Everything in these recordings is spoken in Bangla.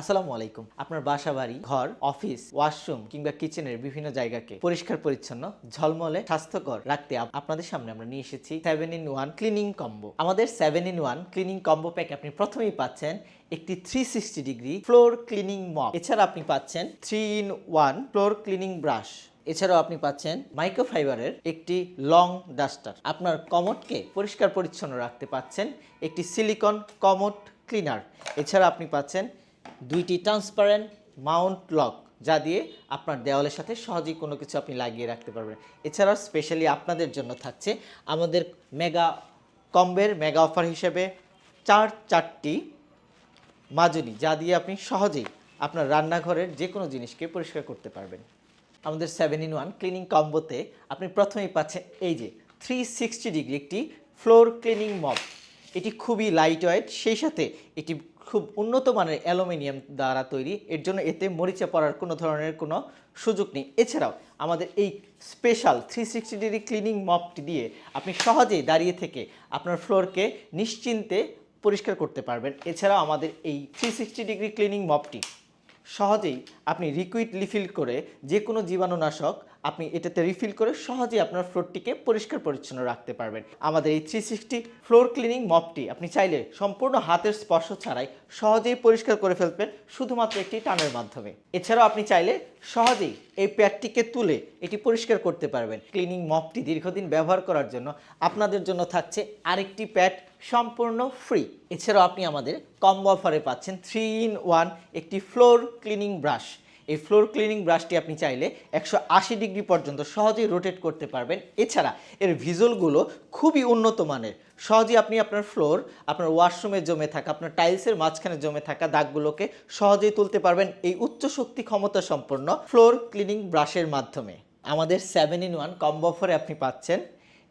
আসসালামু আলাইকুম। আপনার বাসা বাড়ি, ঘর, অফিস, ওয়াশরুম কিংবা কিচেনের বিভিন্ন জায়গাকে পরিষ্কার, পরিচ্ছন্ন, ঝলমলে, স্বাস্থ্যকর রাখতে আপনাদের সামনে আমরা নিয়ে এসেছি seven in one cleaning combo আমাদের seven in one cleaning combo pack আপনি প্রথমেই পাচ্ছেন একটি three sixty degree floor cleaning mop এছাড়া আপনি পাচ্ছেন three in one floor cleaning brush এছাড়াও আপনি পাচ্ছেন মাইক্রোফাইবারের একটি লং ডাস্টার আপনার কমোডকে পরিষ্কার, পরিচ্ছন্ন রাখতে পাচ্ছেন একটি সিলিকন কমোড ক্লিনার এছাড়া আপনি পাচ্ছেন দুইটি ট্রান্সপারেন্ট মাউন্ট লক যা দিয়ে আপনার দেওয়ালের সাথে সহজেই কোনো কিছু আপনি লাগিয়ে রাখতে পারবেন। এছাড়াও স্পেশালি আপনাদের জন্য থাকছে আমাদের মেগা কম্বের মেগা অফার হিসেবে চার চারটি মাজনি যা দিয়ে আপনি সহজেই আপনার রান্নাঘরের যে কোনো জিনিসকে পরিষ্কার করতে পারবেন। আমাদের সেভেন ইন ওয়ান ক্লিনিং কম্বোতে আপনি প্রথমেই পাচ্ছেন এই যে থ্রি সিক্সটি ডিগ্রি একটি ফ্লোর ক্লিনিং মপ এটি খুবই লাইট ওয়েট সেই সাথে এটি খুব উন্নত মানের অ্যালুমিনিয়াম দ্বারা তৈরি। এর জন্য এতে মরিচা পড়ার কোনো ধরনের কোনো সুযোগ নেই। এছাড়াও আমাদের এই special three sixty degree cleaning মপটি দিয়ে আপনি সহজেই দাঁড়িয়ে থেকে আপনার ফ্লোরকে নিশ্চিন্তে পরিষ্কার করতে পারবেন। এছাড়াও আমাদের এই থ্রি সিক্সটি ডিগ্রি ক্লিনিং মপটি সহজেই আপনি লিকুইড রিফিল করে যে কোনো জীবাণুনাশক আপনি এটাতে রিফিল করে সহজেই আপনার ফ্লোরটিকে পরিষ্কার পরিচ্ছন্ন রাখতে পারবেন। আমাদের এই থ্রি সিক্সটি ফ্লোর ক্লিনিং মপটি আপনি চাইলে সম্পূর্ণ হাতের স্পর্শ ছাড়াই সহজেই পরিষ্কার করে ফেলবেন শুধুমাত্র একটি টানের মাধ্যমে। এছাড়াও আপনি চাইলে সহজেই এই প্যাডটিকে তুলে এটি পরিষ্কার করতে পারবেন। ক্লিনিং মপটি দীর্ঘদিন ব্যবহার করার জন্য আপনাদের জন্য থাকছে আরেকটি প্যাড সম্পূর্ণ ফ্রি এছাড়াও আপনি আমাদের কম্বো অফারে পাচ্ছেন থ্রি ইন ওয়ান একটি ফ্লোর ক্লিনিং ব্রাশ এই ফ্লোর ক্লিনিং ব্রাশটি আপনি চাইলে একশো আশি ডিগ্রি পর্যন্ত সহজেই রোটেট করতে পারবেন। এছাড়া এর ভিজুয়ালগুলো খুবই উন্নত মানের। সহজেই আপনি আপনার ফ্লোর আপনার ওয়াশরুমে জমে থাকা, আপনার টাইলসের মাঝখানে জমে থাকা দাগগুলোকে সহজেই তুলতে পারবেন এই উচ্চ শক্তি ক্ষমতা সম্পন্ন ফ্লোর ক্লিনিং ব্রাশের মাধ্যমে। আমাদের সেভেন ইন ওয়ান কম্বো অফারে আপনি পাচ্ছেন।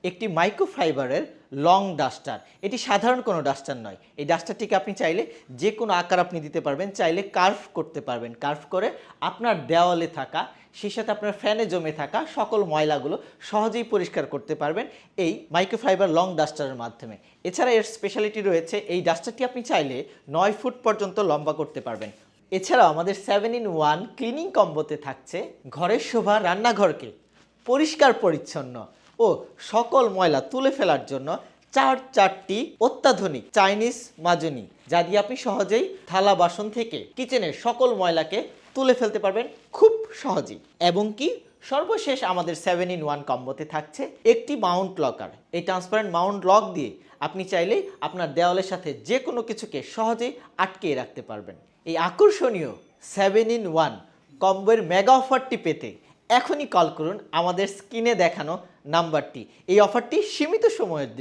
একটি মাইক্রোফাইবারের লং ডাস্টার। এটি সাধারণ কোনো ডাস্টার নয়। এই ডাস্টারটিকে আপনি চাইলে যে কোনো আকার আপনি দিতে পারবেন, চাইলে কার্ভ করতে পারবেন। কার্ভ করে আপনার দেওয়ালে থাকা, সেই সাথে আপনার ফ্যানে জমে থাকা সকল ময়লাগুলো সহজেই পরিষ্কার করতে পারবেন এই মাইক্রোফাইবার লং ডাস্টারের মাধ্যমে। এছাড়া এর স্পেশালিটি রয়েছে, এই ডাস্টারটি আপনি চাইলে নয় ফুট পর্যন্ত লম্বা করতে পারবেন। এছাড়াও আমাদের সেভেন ইন ওয়ান ক্লিনিং কম্বোতে থাকছে ঘরের শোভা রান্নাঘরকে। পরিষ্কার পরিচ্ছন্ন ও সকল ময়লা তুলে ফেলার জন্য চার চারটি অত্যাধুনিক চাইনিজ মাজনি, যা দিয়ে আপনি সহজেই থালা বাসন থেকে কিচেনের সকল ময়লাকে তুলে ফেলতে পারবেন খুব সহজেই। এবং কি সর্বশেষ আমাদের সেভেন ইন ওয়ান কম্বোতে থাকছে একটি মাউন্ট লকার এই ট্রান্সপারেন্ট মাউন্ট লক দিয়ে আপনি চাইলেই আপনার দেওয়ালের সাথে যে কোনো কিছুকে সহজেই আটকে রাখতে পারবেন। এই আকর্ষণীয় সেভেন ইন ওয়ান কম্বোর মেগা অফারটি পেতে এখনই কল করুন আমাদের স্ক্রিনে দেখানো নাম্বারটি এই অফারটি সীমিত সময়ের